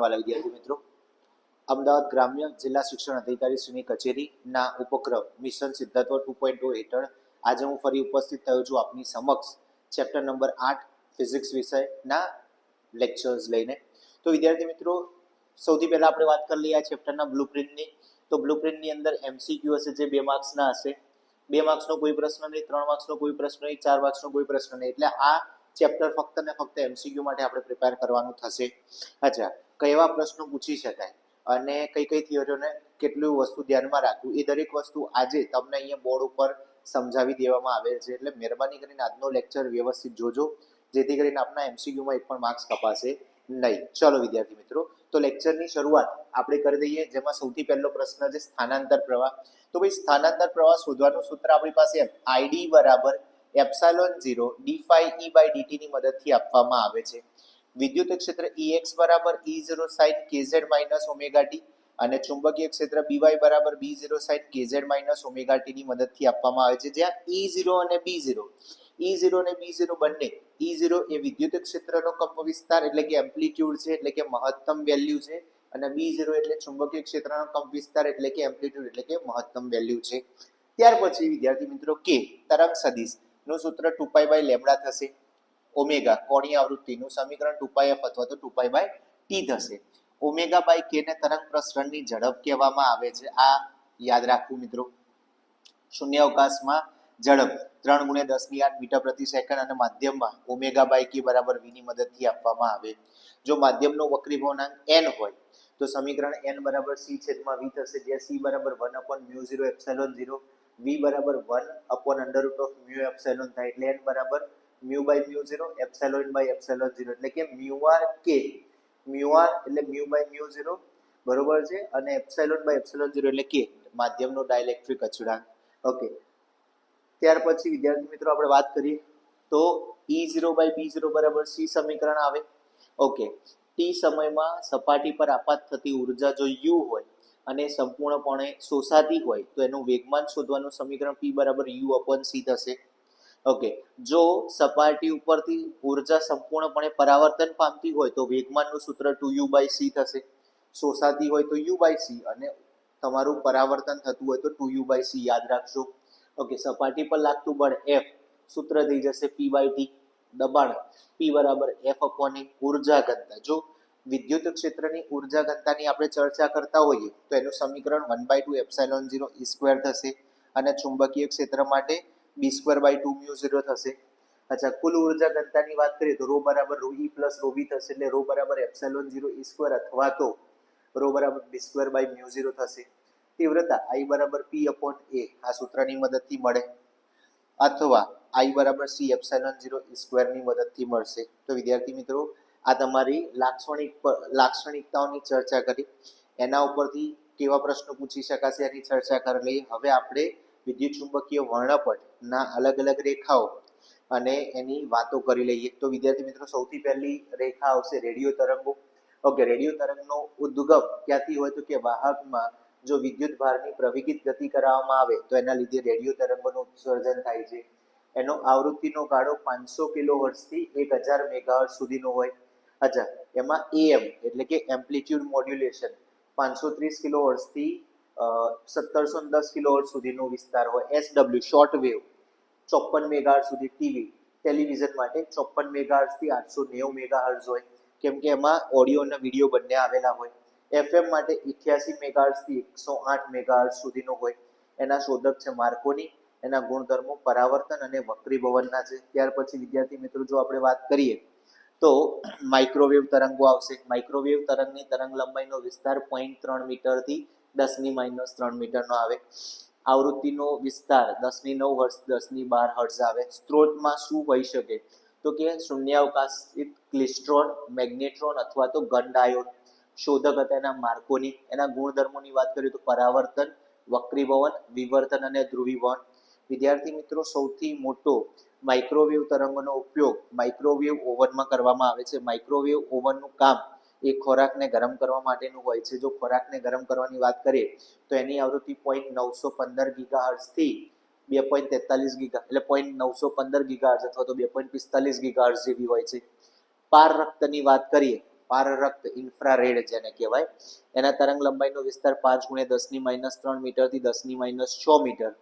Hello નમસ્કાર વાલા વિદ્યાર્થી મિત્રો. અમદાવાદ ગ્રામ્ય જિલ્લા શિક્ષણ અધિકારી શ્રીની કચેરીના ઉપક્રમ મિશન સિદ્ધાર્થ ટુ પોઈન્ટ હેઠળ આજે હું ફરી ઉપસ્થિત થયો છું આપની સમક્ષ ચેપ્ટર નંબર આઠ ફિઝિક્સ વિષયના લેક્ચર્સ લઈને. તો વિદ્યાર્થી મિત્રો, સૌથી પહેલાં આપણે વાત કરી લઈએ આ ચેપ્ટરના બ્લુપ્રિન્ટની. તો બ્લુપ્રિન્ટની અંદર એમસીક્યુ હશે જે બે માર્ક્સના હશે. બે માર્ક્સનો કોઈ પ્રશ્ન નહીં, ત્રણ માર્ક્સનો કોઈ પ્રશ્ન નહીં, ચાર માર્ક્સનો કોઈ પ્રશ્ન નહીં. એટલે આ ચેપ્ટર ફક્ત ને ફક્ત એમસીક્યુ માટે આપણે પ્રિપેર કરવાનું થશે. અચ્છા કેવા પ્રશ્નો પૂછી શકાય અને કઈ કઈ થિયરીઓને કેટલું વસ્તુ ધ્યાનમાં રાખવું, એ દરેક વસ્તુ આજે તમને અહીંયા બોર્ડ ઉપર સમજાવી દેવામાં આવેલ છે. એટલે મહેરબાની કરીને આજનો લેક્ચર વ્યવસ્થિત જોજો, જેથી કરીને આપના એમસીક્યુમાં એક પણ માર્ક્સ કપાશે નહીં. ચલો વિદ્યાર્થી મિત્રો, તો લેક્ચરની શરૂઆત આપણે કરી દઈએ, જેમાં સૌથી પહેલો પ્રશ્ન છે સ્થાનાંતર પ્રવાહ. તો ભાઈ, સ્થાનાંતર પ્રવાહ શોધવાનું સૂત્ર આપણી પાસે આઈડી બરાબર epsilon zero D phi E by DT ની મદદથી આપવામાં આવે છે. વિદ્યુત ક્ષેત્ર એક્સ બરાબર E zero kz minus omega T અને ચુંબકીય ક્ષેત્ર બીવાય બરાબર B zero kz minus omega T ની મદદથી આપવામાં આવે છે. જ્યાં ઈ ઝીરો અને બી ઝીરો ઈ ઝીરો અને બી ઝીરો બંને ઈ ઝીરો એ વિદ્યુત ક્ષેત્રનો કંપ વિસ્તાર એટલે કે એમ્પ્લિટ્યુડ છે, એટલે કે મહત્તમ વેલ્યુ છે અને બી ઝીરો એટલે ચુંબકીય ક્ષેત્રનો કંપ વિસ્તાર એટલે કે એમ્પ્લિટ્યુડ એટલે કે મહત્તમ વેલ્યુ છે. ત્યાર પછી વિદ્યાર્થી મિત્રો કે તરંગ સદિશનું સૂત્ર ટુ પાઈ બાય લેમડા થશે. ઓમેગા કોણીય આવૃત્તિનું સમીકરણ ટુપાઈ એફ અથવા તો ટુપાઈ બાય ટી થશે. ઓમેગા બાય કે ને તરંગ પ્રસરણની ઝડપ કહેવામાં આવે છે. આ યાદ રાખવું મિત્રો. શૂન્ય અવકાશમાં ઝડપ ત્રણ ગુણ્યા દસની આઠ મીટર પ્રતિ સેકન્ડ અને માધ્યમમાં ઓમેગા બાય કે બરાબર વીની મદદથી આપવામાં આવે. જો માધ્યમનો વક્રીભવનાંક એન હોય, તો સમીકરણ એન બરાબર સી છેદમાં વી થશે, જે સી બરાબર one upon mu zero epsilon zero V બરાબર one upon under root of mu epsilon થાય, એટલે એન બરાબર mu by mu zero epsilon by epsilon zero એટલે કે મ્યુ આર કે મ્યુ આર એટલે મ્યુ બાય મ્યુ ઝીરો બરોબર છે? અને એપ્સેલોન બાય એપ્સેલોન ઝીરો એટલે કે માધ્યમનો ડાયલેક્ટ્રિક અચળાંક. ઓકે ત્યાર પછી, વિદ્યાર્થી મિત્રો, આપણે વાત કરીએ તો E zero by B zero બરાબર સી સમીકરણ આવે. ઓકે ટી સમયમાં સપાટી પર આપાત થતી ઊર્જા જો યુ હોય અને સંપૂર્ણપણે શોષાતી હોય, તો એનું વેગમાન શોધવાનું સમીકરણ પી બરાબર યુ અપોન સી થશે. ઓકે. જો સપાટી ઉપરથી ઊર્જા સંપૂર્ણપણે પરાવર્તન પામતી હોય તો વેગમાનનું સૂત્ર ટુ યુ બાય સી થશે. શોષાતી હોય તો યુ બાય સી અને તમારું પરાવર્તન થતું હોય તો ટુ યુ બાય સી. યાદ રાખશો ઓકે, સપાટી પર લાગતું બળ એફ સૂત્ર થઈ જશે પી બાય ટી. દબાણ પી બરાબર એફ અપોન ઊર્જા ઘનતા. જો વિદ્યુત ક્ષેત્રની ઊર્જા ઘનતાની આપણે ચર્ચા કરતા હોઈએ તો એનું સમીકરણ one by two epsilon zero E square થશે અને ચુંબકીય ક્ષેત્ર માટે B square by two mu zero થશે. અચ્છા, કુલ ઊર્જા ઘનતાની વાત કરીએ તો રો બરાબર rho E plus rho B થશે એટલે રો બરાબર એપ્સેલોન ઝીરો ઈ સ્ક્વેર અથવા તો રો બરાબર B square by mu zero થશે. તીવ્રતા આઈ બરાબર પી અપોન એ આ સૂત્રની મદદથી મળે. અથવા આઈ બરાબર સી એપ્સેલોન ઝીરો સ્ક્વેરની મદદથી મળશે. તો વિદ્યાર્થી મિત્રો, આ તમારી લાક્ષણિક લાક્ષણિકતાઓની ચર્ચા કરી. એના ઉપરથી કેવા પ્રશ્નો પૂછી શકાશે એની ચર્ચા કરી લઈએ. હવે આપણે વિદ્યુત ચુંબકીય વર્ણપટના અલગ અલગ રેખાઓ અને એની વાતો કરી લઈએ. તો વિદ્યાર્થી મિત્રો, સૌથી પહેલી રેખા આવશે રેડિયો તરંગો. ઓકે, રેડિયો તરંગનો ઉદ્ગમ ક્યાંથી હોય તો કે વાહકમાં જો વિદ્યુત ભારની પ્રવિગિત ગતિ કરાવવામાં આવે, તો એના લીધે રેડિયો તરંગોનું ઉત્સર્જન થાય છે. એનો આવૃત્તિનો ગાળો પાંચસો કિલો થી એક હજાર મેગાહર્ટ સુધીનો હોય. અચ્છા, એમાં એએમ એટલે કે એમ્પ્લિટ્યુડ મોડ્યુલેશન, પાંચસો ત્રીસ કિલો થી સત્તરસો દસ કિલો સુધીનો વિસ્તાર હોય. એસડબલ્યુ શોર્ટ વેવ ચોપન મેગા સુધી ટીવી ટેલિવિઝન માટે ચોપન મેગા થી આઠસો નેવું મેગા હોય. કેમ કે એમાં ઓડિયો અને વીડિયો બંને આવેલા હોય. એફએમ માટે ઇઠ્યાસી મેગા થી એકસો આઠ મેગા સુધીનો હોય. એના શોધક છે માર્કોની. એના ગુણધર્મો પરાવર્તન અને વક્રીભવનના છે. ત્યાર પછી, વિદ્યાર્થી મિત્રો, જો આપણે વાત કરીએ, તો માઇક્રોવેવ તરંગો આવશે. માઇક્રોવેવ તરંગની તરંગ લંબાઈનો વિસ્તાર પોઈન્ટ ત્રણ મીટરથી દસની માઇનસ ત્રણ મીટરનો આવે. આવૃત્તિનો વિસ્તાર દસની નવ હર્ટ્ઝ, દસની બાર હર્ષ આવે. સ્ત્રોતમાં શું હોઈ શકે? તો કે શૂન્યાવકાશિત ક્લિસ્ટ્રોન, મેગ્નેટ્રોન અથવા તો ગન ડાયોડ શોધક હતા એના માર્કોની એના ગુણધર્મોની વાત કરીએ તો પરાવર્તન, વક્રીભવન, વિવર્તન અને ધ્રુવીભવન. વિદ્યાર્થી મિત્રો, સૌથી મોટો માઇક્રોવેવ તરંગોનો ઉપયોગ માઇક્રોવેવ ઓવનમાં કરવામાં આવે છે. માઇક્રોવેવ ઓવનનું કામ એ ખોરાકને ગરમ કરવા માટેનું હોય છે. જો ખોરાકને ગરમ કરવાની વાત કરીએ, તો એની આવૃત્તિ પોઈન્ટ નવસો પંદર ગીગા હર્ષથી બે પોઈન્ટ તેતાલીસ ગીગા એટલે પોઈન્ટ નવસો પંદર ગીગા અથવા તો બે પોઈન્ટ પિસ્તાલીસ ગીગા જેવી હોય છે. પાર રક્તની વાત કરીએ, પાર રક્ત ઇન્ફ્રારેડ જેને કહેવાય, એના તરંગ લંબાઈનો વિસ્તાર પાંચ ગુણ્યા દસની માઇનસ ત્રણ મીટરથી દસની માઇનસ છ મીટર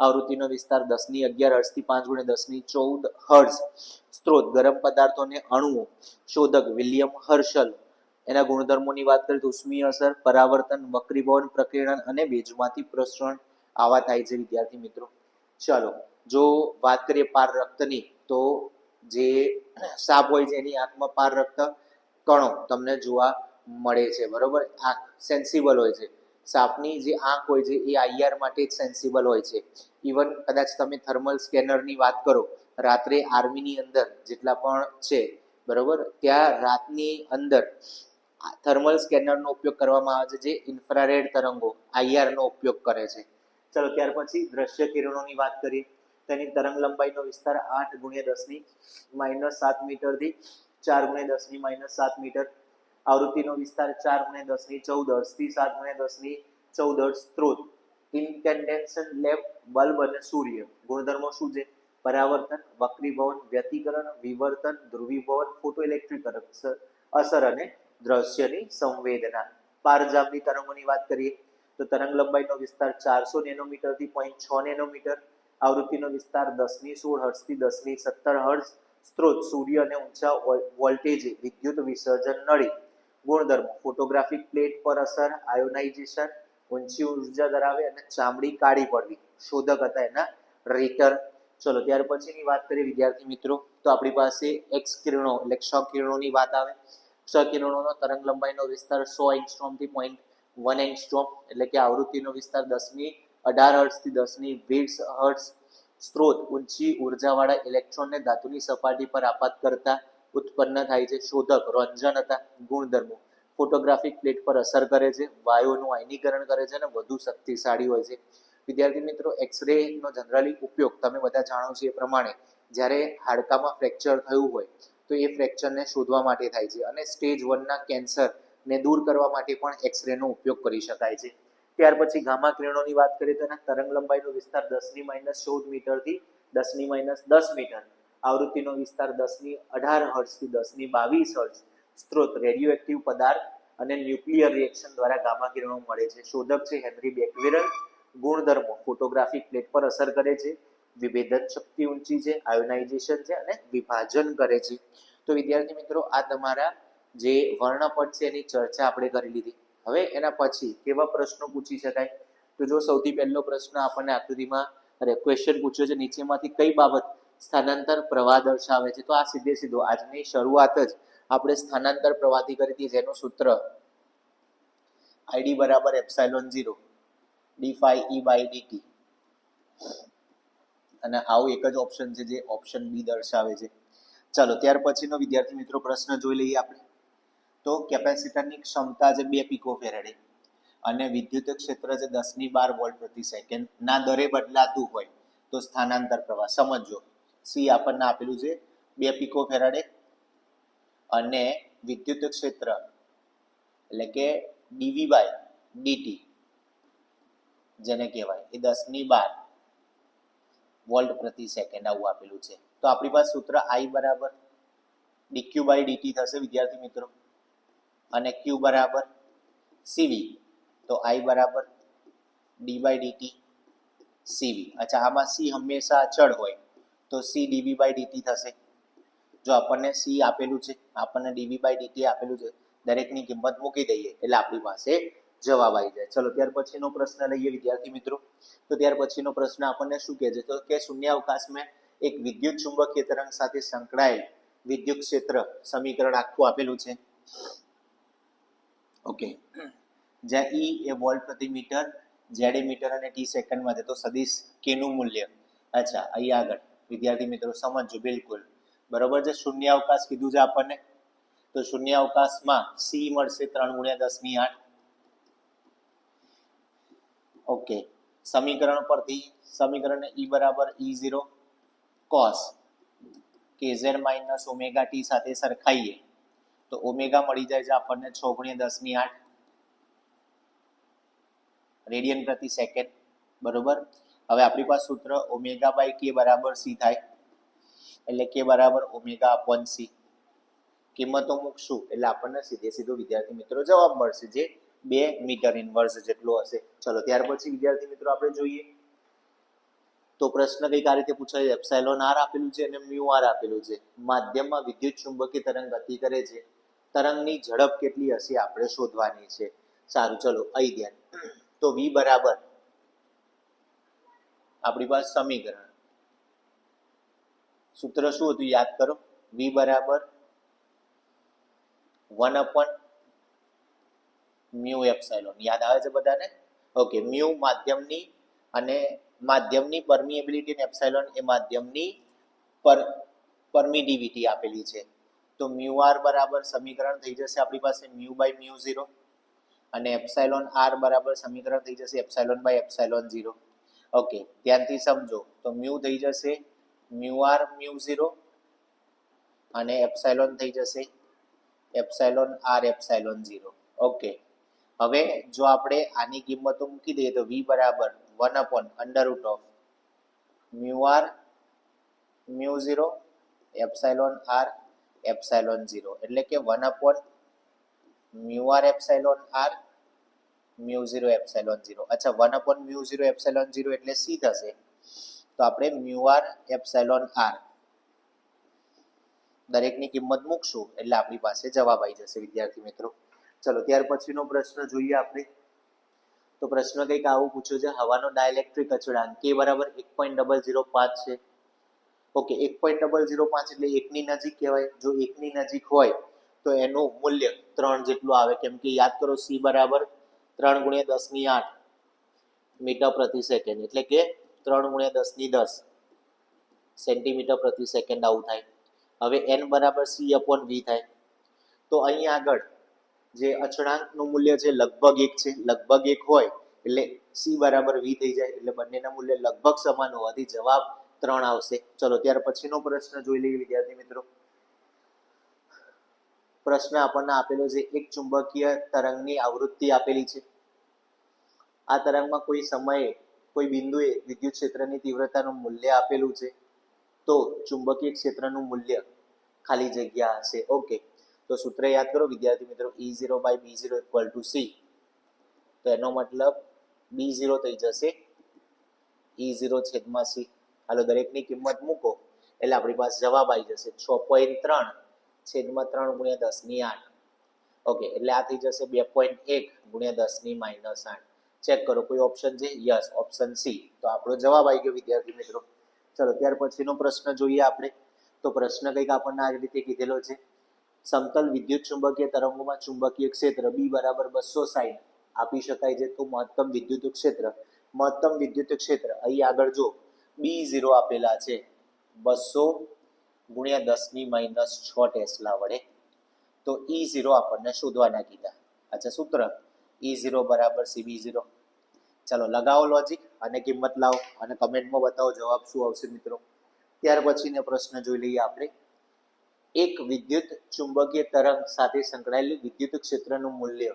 આવૃત્તિનો વિસ્તાર દસની અગિયાર હર્ટ્ઝથી પાંચ ગુણ્યા દસની ચૌદ હર્ષ સ્ત્રોત ગરમ પદાર્થોને અણુઓ, શોધક વિલિયમ હર્શલ એના ગુણધર્મોની વાત કરીએ તો ઉષ્મીય અસર, પરાવર્તન, વક્રીભવન પ્રકીર્ણન અને ભેજમાંથી પ્રસરણ આવા થાય છે વિદ્યાર્થી મિત્રો. ચાલો, જો વાત કરીએ પાર રક્તની, તો જે સાપ હોય છે એની આંખમાં પાર રક્ત કણો તમને જોવા મળે છે, બરોબર? આંખ સેન્સિબલ હોય છે. સાપની જે આંખ હોય છે એ આઈઆર માટે જ સેન્સિબલ હોય છે. ઇવન કદાચ તમે થર્મલ સ્કેનરની વાત કરો, રાત્રે આર્મીની અંદર જેટલા પણ છે, બરોબર? ત્યાં રાતની અંદર થર્મલ સ્કેનરનો ઉપયોગ કરવામાં આવે છે, જે ઇન્ફ્રારેડ તરંગો આઈઆરનો ઉપયોગ કરે છે. ચલો, ત્યાર પછી દ્રશ્ય કિરણોની વાત કરીએ. તેની તરંગ લંબાઈનો વિસ્તાર આઠ ગુણ્યા દસની માઇનસ સાત મીટરથી ચાર ગુણ્યા દસની માઇનસ સાત મીટર. આવૃત્તિનો વિસ્તાર ચાર ગુણ્યા દસની ચૌદ હર્ટ્ઝથી સાત ગુણ્યા દસની ચૌદ હર્ટ્ઝ સ્ત્રોત. ઇન્કેન્ડેન્સન લેમ્પ બલ્બ અને સૂર્ય. ગુણધર્મો શું છે? પરાવર્તન, વક્રીભવન, વ્યતિકરણ, વિવર્તન, ધ્રુવીભવન ફોટો ઇલેક્ટ્રિક અસર અને દ્રશ્યની સંવેદના. પારજામની તરંગોની વાત કરીએ, તો તરંગ લંબાઈનો વિસ્તાર ચારસો નેનોમીટરથી પોઈન્ટ છ નેનોમીટર, આવૃત્તિનો વિસ્તાર દસની સોળ હર્ટ્ઝથી દસની સત્તર હર્ટ્ઝ, સ્ત્રોત સૂર્ય અને ઊંચા વોલ્ટેજે, વિદ્યુત વિસર્જન નળી. ગુણધર્મો, ફોટોગ્રાફિક પ્લેટ પર અસર, આયોનાઇઝેશન, ઊંચી ઊર્જા ધરાવે અને ચામડી કાળી પડવી. શોધક હતા એના રેટર. ચલો, ત્યાર પછીની વાત કરીએ વિદ્યાર્થી મિત્રો. તો આપણી પાસે એક્સ કિરણો, એટલે ક્ષ કિરણોની વાત આવે. ક્ષ કિરણોનો તરંગ લંબાઈનો વિસ્તાર સો એંગસ્ટ્રોમથી પોઈન્ટ વન એંગસ્ટ્રોમ એટલે કે આવૃત્તિનો વિસ્તાર દસની અઢાર હર્ટ્ઝથી દસની વીસ હર્ટ્ઝ સ્ત્રોત ઊંચી ઉર્જાવાળા ઇલેક્ટ્રોનને ધાતુની સપાટી પર આપાત કરતા ઉત્પન્ન થાય છે. શોધક રંજન હતા, ગુણધર્મો. ફોટોગ્રાફિક પ્લેટ પર અસર કરે છે વાયુનું આયનીકરણ કરે છે અને વધુ શક્તિશાળી હોય છે. વિદ્યાર્થી મિત્રો, એક્સરે નો જનરલી ઉપયોગ તમે બધા જાણો છો એ પ્રમાણે જ્યારે હાડકામાં ફ્રેક્ચર થયું હોય તો એ ફ્રેક્ચરને શોધવા માટે થાય છે અને સ્ટેજ વનના કેન્સરને દૂર કરવા માટે પણ એક્સરેનો ઉપયોગ કરી શકાય છે. ત્યાર પછી ગામા કિરણોની વાત કરીએ તો એના તરંગ લંબાઈનો વિસ્તાર દસની માઇનસ ચૌદ મીટરથી દસની માઇનસ દસ મીટર. આવૃત્તિનો વિસ્તાર દસની અઢાર હર્ટ્ઝથી દસની બાવીસ હર્ષ સ્ત્રોત રેડિયો એક્ટિવ પદાર્થ અને ન્યુક્લિયર રિએક્શન દ્વારા ગામા કિરણો મળે છે. શોધક છે હેનરી બેકવેરલ. ગુણધર્મો ફોટોગ્રાફિક પ્લેટ પર અસર કરે છે. વિભેદન શક્તિ ઊંચી છે, આયોનાઇઝેશન છે અને વિભાજન કરે છે. તો વિદ્યાર્થી મિત્રો, આ તમારા જે વર્ણપટ છે એની ચર્ચા આપણે કરી લીધી. હવે એના પછી કેવા પ્રશ્નો પૂછી શકાય? તો જો સૌથી પહેલો પ્રશ્ન આપણને આકૃતિમાં અરે ક્વેશ્ચન પૂછ્યો છે, નીચેમાંથી કઈ બાબત સ્થાનાંતર પ્રવાહ દર્શાવે છે? તો આ સીધે સીધો, આજની શરૂઆત જ આપણે સ્થાનાંતર પ્રવાહથી કરી હતી, જેનું સૂત્ર આઈડી બરાબર epsilon zero D phi E by DT અને આવો એક જ ઓપ્શન છે જે ઓપ્શન બી દર્શાવે છે. ચાલો, ત્યાર પછીનો વિદ્યાર્થી મિત્રો પ્રશ્ન જોઈ લઈએ આપણે. તો કેપેસિટરની ક્ષમતા છે બે પીકો ફેરેડે અને વિદ્યુત ક્ષેત્ર છે દસની બાર વોલ્ટ પ્રતિ સેકન્ડ. ના, દરે બદલાતું હોય તો સ્થાનાંતર પ્રવાહ. સમજો સી આપણને આપેલું છે બે પીકો ફેરાડે અને વિદ્યુત ક્ષેત્ર એટલે કે ડીવી બાય ડીટી જેને કહેવાય. એ દસની બાર વોલ્ટ પ્રતિ સેકન્ડ આવું આપેલું છે. તો આપણી પાસે સૂત્ર આઈ બરાબર ડીક્યુ બાય ડીટી થશે, વિદ્યાર્થી મિત્રો. અને ક્યુ બરાબર સીવી તો આઈ બરાબર ડી બાય ડીટી સીવી અચ્છા, આમાં સી હંમેશા અચળ હોય. તો સી ડીવી બાય ડીટી થશે. જો આપણને સી આપેલું છે, આપણને ડીવી બાય ડીટી આપેલું છે, દરેકની કિંમત મૂકી દઈએ. એટલે આપણી પાસે જવાબ આવી જાય. ચલો, ત્યાર પછીનો પ્રશ્ન લઈએ વિદ્યાર્થી મિત્રો. તો ત્યાર પછીનો પ્રશ્ન આપણને શું કહે છે? તો કે શૂન્યાવકાશમાં એક વિદ્યુત ચુંબકીય તરંગ સાથે સંકળાયેલ વિદ્યુત ક્ષેત્ર સમીકરણ આખું આપેલું છે. ઓકે જ્યાં ઈ એ વોલ્ટ પ્રતિ મીટર ઝેડ મીટર અને ટી સેકન્ડમાં છે. તો સદીશ કેનું મૂલ્ય. અચ્છા અહીંયા આગળ. વિદ્યાર્થી મિત્રો, સમજજો બિલકુલ. બરોબર છે? શૂન્ય અવકાશ કીધું છે આપણને. તો શૂન્ય અવકાશમાં સી મળશે ત્રણ ગુણ્યા દસની આઠ. ઓકે. સમીકરણ પરથી સમીકરણ ઈ બરાબર E zero cos KZ minus omega T સાથે સરખાઈએ, તો ઓમેગા મળી જાય છે આપણને છ ગુણ્યા દસની આઠ. રેડિયન પ્રતિ સેકન્ડ બરોબર? હવે આપણી પાસે સૂત્ર ઓમેગા બાય કે બરાબર સી થાય, એટલે કે બરાબર ઓમેગા અપોન સી કિંમતો મૂકશું, એટલે આપણને સીધે સીધો વિદ્યાર્થી મિત્રો જવાબ મળશે, જે બે મીટર ઇન્વર્સ જેટલો હશે. ચલો, ત્યાર પછી વિદ્યાર્થી મિત્રો આપણે જોઈએ. તો પ્રશ્ન કંઈક આ રીતે પૂછાય એપ્સાઇલોન આર આપેલું છે અને મ્યુ આર આપેલું છે. માધ્યમમાં વિદ્યુત ચુંબકીય તરંગ ગતિ કરે છે. તરંગની ઝડપ કેટલી હશે આપણે શોધવાની છે. સારું, ચલો અહીં ધ્યાન. તો વી બરાબર આપણી પાસે સમીકરણ. સૂત્ર શું હતું યાદ કરો? વી બરાબર વન અપોન મ્યુ એપ્સાઇલોન યાદ આવે છે બધાને? ઓકે મ્યુ માધ્યમની અને માધ્યમની પરમિએબિલિટી અને એપ્સાઇલોન એ માધ્યમની પર પરમિડિવિટી આપેલી છે. તો મ્યુ આર બરાબર સમીકરણ થઈ જશે આપણી પાસે મ્યુ બાય મ્યુ ઝીરો અને એપ્સાઇલોન આર બરાબર સમીકરણ થઈ જશે epsilon by epsilon zero okay ધ્યાનથી સમજો. તો મ્યુ થઈ જશે મ્યુ આર મ્યુ ઝીરો અને એપ્સાઇલોન થઈ જશે epsilon R epsilon zero okay હવે જો આપણે આની કિંમતો મૂકી દઈએ તો વી બરાબર one upon under root of mu R mu zero epsilon R epsilon zero એટલે કે one upon mu R epsilon R mu zero epsilon zero અચ્છા one upon mu zero epsilon zero એટલે સી થશે. તો આપણે mu R epsilon R દરેકની કિંમત મૂકશું એટલે આપણી પાસે જવાબ આવી જશે, વિદ્યાર્થી મિત્રો. ચલો, ત્યાર પછીનો પ્રશ્ન જોઈએ આપણે. તો પ્રશ્ન કંઈક આવું પૂછ્યો છે, હવાનો ડાયલેક્ટ્રિક અચળાંક કે બરાબર એક પોઈન્ટ ડબલ ઝીરો પાંચ છે. ઓકે એક પોઈન્ટ ડબલ ઝીરો પાંચ એટલે એકની નજીક કહેવાય. જો એકની નજીક હોય, તો એનું મૂલ્ય ત્રણ જેટલું આવે. કેમ કે યાદ કરો સી બરાબર ત્રણ ગુણ્યા દસની આઠ મીટર પ્રતિ સેકન્ડ. એટલે કે ત્રણ ગુણ્યા દસની દસ સેન્ટીમીટર પ્રતિ સેકન્ડ આવું થાય. હવે એન બરાબર સી અપોન વી થાય. તો અહીં આગળ જે અચળાંકનું મૂલ્ય છે લગભગ એક છે, લગભગ એક હોય, એટલે સી બરાબર વી થઈ જાય, એટલે બંનેના મૂલ્ય લગભગ સમાન હોવાથી જવાબ ત્રણ આવશે. ચલો, ત્યાર પછીનો પ્રશ્ન જોઈ લઈએ વિદ્યાર્થી મિત્રો. પ્રશ્ન આપણને આપેલો છે, એક ચુંબકીય તરંગની આવૃત્તિ આપેલી છે. આ તરંગમાં કોઈ સમયે, કોઈ બિંદુએ વિદ્યુત ક્ષેત્રની તીવ્રતાનું મૂલ્ય આપેલું છે, તો ચુંબકીય ક્ષેત્રનું મૂલ્ય ખાલી જગ્યા હશે. ઓકે તો સૂત્ર યાદ કરો, વિદ્યાર્થી મિત્રો E zero by B zero equal to C તો એનો મતલબ બી ઝીરો થઈ જશે. ઈ ઝીરો છેદમાં સી હાલો, દરેકની કિંમત મૂકો. એટલે આપણી પાસે જવાબ આવી જશે છ પોઈન્ટ ત્રણ છેદમાં ત્રણ ગુણ્યા દસની આઠ. ઓકે એટલે આ થઈ જશે બે પોઈન્ટ એક ગુણ્યા દસની માઇનસ આઠ. ચેક કરો, કોઈ ઓપ્શન છે? યસ ઓપ્શન સી તો આપણો જવાબ આવી ગયો, વિદ્યાર્થી મિત્રો. ચલો, ત્યાર પછીનો પ્રશ્ન જોઈએ આપણે. તો પ્રશ્ન કંઈક આપણને આ રીતે કીધેલો છે. સમતલ વિદ્યુત ચુંબકીય તરંગોમાં ચુંબકીય ક્ષેત્ર બી બરાબર બસો સાઈન આપી શકાય છે તો મહત્તમ વિદ્યુત ક્ષેત્ર. મહત્તમ વિદ્યુત ક્ષેત્ર, અહીં આગળ જો બી ઝીરો આપેલા છે. બસો ગુણ્યા દસની માઇનસ છ ટેસ્લા વડે. તો ઈ ઝીરો આપણને શોધવાના કીધા. અચ્છા, સૂત્ર. ઈ ઝીરો બરાબર સીબી ઝીરો ચાલો, લગાવો લોજિક અને કિંમત લાવો અને કમેન્ટમાં બતાવો જવાબ શું આવશે મિત્રો. ત્યાર પછીનો પ્રશ્ન જોઈ લઈએ આપણે. એક વિદ્યુત ચુંબકીય તરંગ સાથે સંકળાયેલું વિદ્યુત ક્ષેત્રનું મૂલ્ય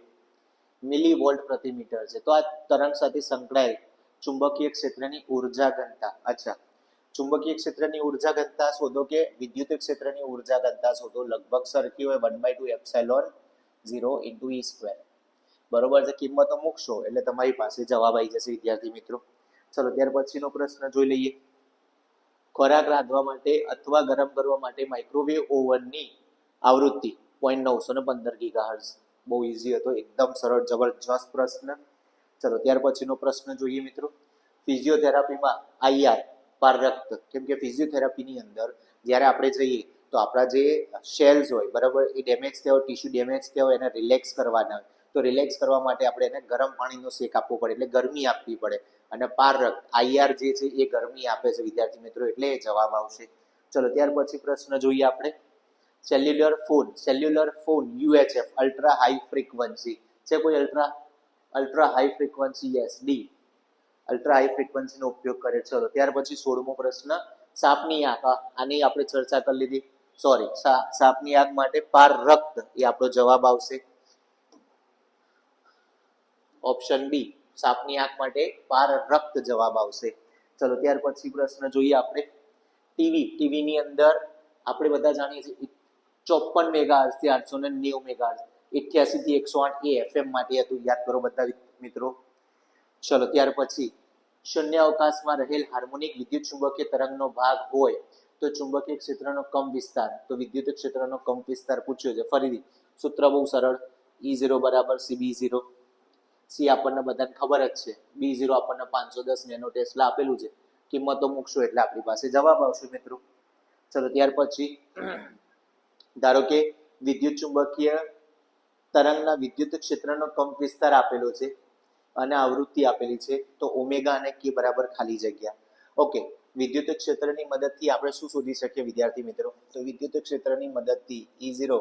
મિલી વોલ્ટ પ્રતિ મીટર છે. તો આ તરંગ સાથે સંકળાયેલ ચુંબકીય ક્ષેત્રની ઊર્જા ઘનતા. અચ્છા. ચુંબકીય ક્ષેત્રની ઊર્જા ઘનતા શોધો કે વિદ્યુત ક્ષેત્રની ઊર્જા ઘનતા શોધો લગભગ સરખી હોય one by two epsilon zero into E square બરોબર છે? કિંમતો મૂકશો એટલે તમારી પાસે જવાબ આવી જશે વિદ્યાર્થી મિત્રો. ચલો ત્યાર પછીનો પ્રશ્ન જોઈ લઈએ. ખોરાક રાંધવા માટે અથવા ગરમ કરવા માટે માઇક્રોવેવ ઓવનની આવૃત્તિ પોઈન્ટ નવસો ને પંદર ગીગાહર્ટ્ઝ બહુ ઇઝી હતો, એકદમ સરળ, જબરજસ્ત પ્રશ્ન. ચલો, ત્યાર પછીનો પ્રશ્ન જોઈએ મિત્રો. ફિઝિયોથેરાપીમાં આઈઆર પાર રક્ત. કેમ કે ફિઝિયોથેરાપીની અંદર જ્યારે આપણે જઈએ, તો આપણા જે શેલ્સ હોય, બરાબર, એ ડેમેજ થયા હોય ટીશ્યુ ડેમેજ થયા હોય, એને રિલેક્સ કરવાના હોય. તો રિલેક્સ કરવા માટે આપણે એને ગરમ પાણીનો શેક આપવો પડે, એટલે ગરમી આપવી પડે. અને પાર રક્ત આઈઆર જે છે એ ગરમી આપે છે વિદ્યાર્થી મિત્રો, એટલે એ જવાબ આવશે. ચલો, ત્યાર પછી પ્રશ્ન જોઈએ આપણે. Cellular phone cellular phone UHF ultra high frequency છે કોઈ ultra ultra high frequency yes the ultra high ફ્રીક્વન્સીનો ઉપયોગ કરે. છે ચલો, ત્યાર પછી સોળમો પ્રશ્ન. સાપની આંખ આની આપણે ચર્ચા કરી લીધી. સોરી સાપની આંખ માટે પાર રક્ત એ આપણો જવાબ આવશે. ઓપ્શન બી સાપની આંખ માટે પાર રક્ત જવાબ આવશે. ચલો, ત્યાર પછી પ્રશ્ન જોઈએ આપણે. ટીવી, ટીવીની અંદર આપણે બધા જાણીએ છીએ ચોપન મેગા થી આઠસો ને નેવું મેગા અઠ્યાસી થી એકસો આઠ એ એફએમ માટે હતું. યાદ કરો બધા મિત્રો. ચલો, ત્યાર પછી શૂન્ય અવકાશમાં રહેલ હાર્મોનિક વિદ્યુત ચુંબકીય તરંગનો ભાગ હોય તો ચુંબકીય ક્ષેત્રનો કમ વિસ્તાર. તો વિદ્યુત ક્ષેત્રનો કમ વિસ્તાર પૂછ્યો છે. ફરીથી સૂત્ર બહુ સરળ. ઈ ઝીરો બરાબર સી બી ઝીરો સી આપણને બધાને ખબર જ છે. બી ઝીરો આપણને પાંચસો દસ નેનો ટેસ્લા આપેલું છે. કિંમતો મૂકશો એટલે આપણી પાસે જવાબ આવશે મિત્રો. ચલો, ત્યાર પછી ધારો કે વિદ્યુત ચુંબકીય તરંગના વિદ્યુત ક્ષેત્રનો કંપ વિસ્તાર આપેલો છે અને આવૃત્તિ આપેલી છે, તો ઓમેગા અને કે બરાબર ખાલી જગ્યા. ઓકે, વિદ્યુત ક્ષેત્રની મદદથી આપણે શું શોધી શકીએ વિદ્યાર્થી મિત્રો? તો વિદ્યુત ક્ષેત્રની મદદથી ઈ ઝીરો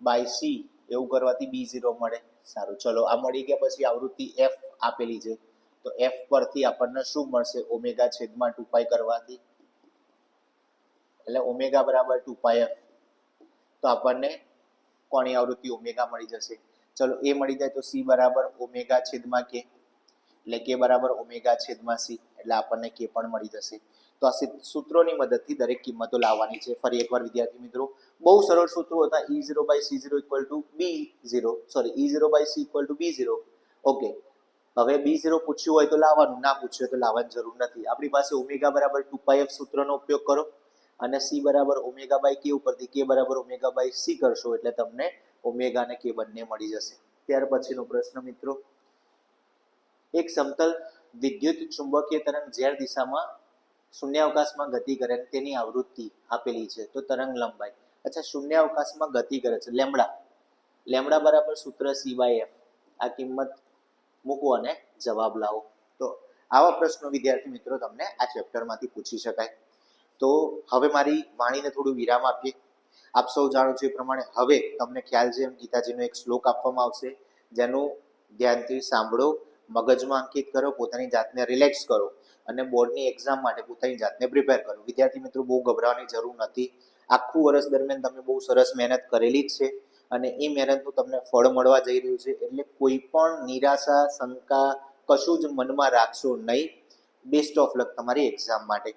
બાય સી એવું કરવાથી બી ઝીરો મળે. સારું, ચલો, આ મળી ગયા પછી આવૃત્તિ એફ આપેલી છે. તો એફ પરથી આપણને શું મળશે? ઓમેગા છેદમાં ટુ પાઈ કરવાથી. એટલે ઓમેગા બરાબર ટુ પાઈ એફ તો આપણને કોની આવૃત્તિ ઓમેગા મળી જશે? ચલો, એ મળી જાય તો સી બરાબર ઓમેગા છેદમાં કે એટલે કે બરાબર ઓમેગા છેદમાં સી એટલે આપણને કે પણ મળી જશે. તો આ સૂત્રોની મદદથી દરેક કિંમતો લાવવાની છે. ફરી એકવાર, વિદ્યાર્થી મિત્રો, બહુ સરળ સૂત્રો હતા. E zero by C zero equal to B zero sorry E zero by C equal to B zero okay હવે બી ઝીરો પૂછ્યું હોય તો લાવવાનું, ના પૂછ્યું હોય તો લાવવાની જરૂર નથી. આપણી પાસે ઓમેગા બરાબર ટુ પાઈ એફ સૂત્રનો ઉપયોગ કરો અને સી બરાબર ઓમેગા બાય કે ઉપરથી કે બરાબર ઓમેગા બાય સી કરશો એટલે તમને ઓમેગા અને કે બંને મળી જશે. ત્યાર પછીનો પ્રશ્ન, મિત્રો. એક સમતલ વિદ્યુત ચુંબકીય તરંગ ઝેર દિશામાં શૂન્યાવકાશમાં ગતિ કરે તેની આવૃત્તિ આપેલી છે. તો તરંગ લંબાઈ. અચ્છા, શૂન્યાવકાશમાં ગતિ કરે છે. લેમડા. લેમડા બરાબર સૂત્ર સિવાય એફ આ કિંમત મૂકો અને જવાબ લાવો. તો આવા પ્રશ્નો, વિદ્યાર્થી મિત્રો, તમને આ ચેપ્ટરમાંથી પૂછી શકાય. તો હવે મારી વાણીને થોડું વિરામ આપીએ. આપ સૌ જાણો છો એ પ્રમાણે હવે તમને ખ્યાલ છે એમ ગીતાજીનો એક શ્લોક આપવામાં આવશે. જેનું ધ્યાનથી સાંભળો, મગજમાં અંકિત કરો, પોતાની જાતને રિલેક્સ કરો. અને બોર્ડની એક્ઝામ માટે પોતાની જાતને પ્રિપેર કરો. વિદ્યાર્થી મિત્રો, બહુ ગભરાવાની જરૂર નથી. આખું વર્ષ દરમિયાન તમે બહુ સરસ મહેનત કરેલી જ છે અને એ મહેનતનું તમને ફળ મળવા જઈ રહ્યું છે એટલે કોઈ પણ નિરાશા, શંકા કશું જ મનમાં રાખશો નહીં. બેસ્ટ ઓફ લક તમારી એક્ઝામ માટે.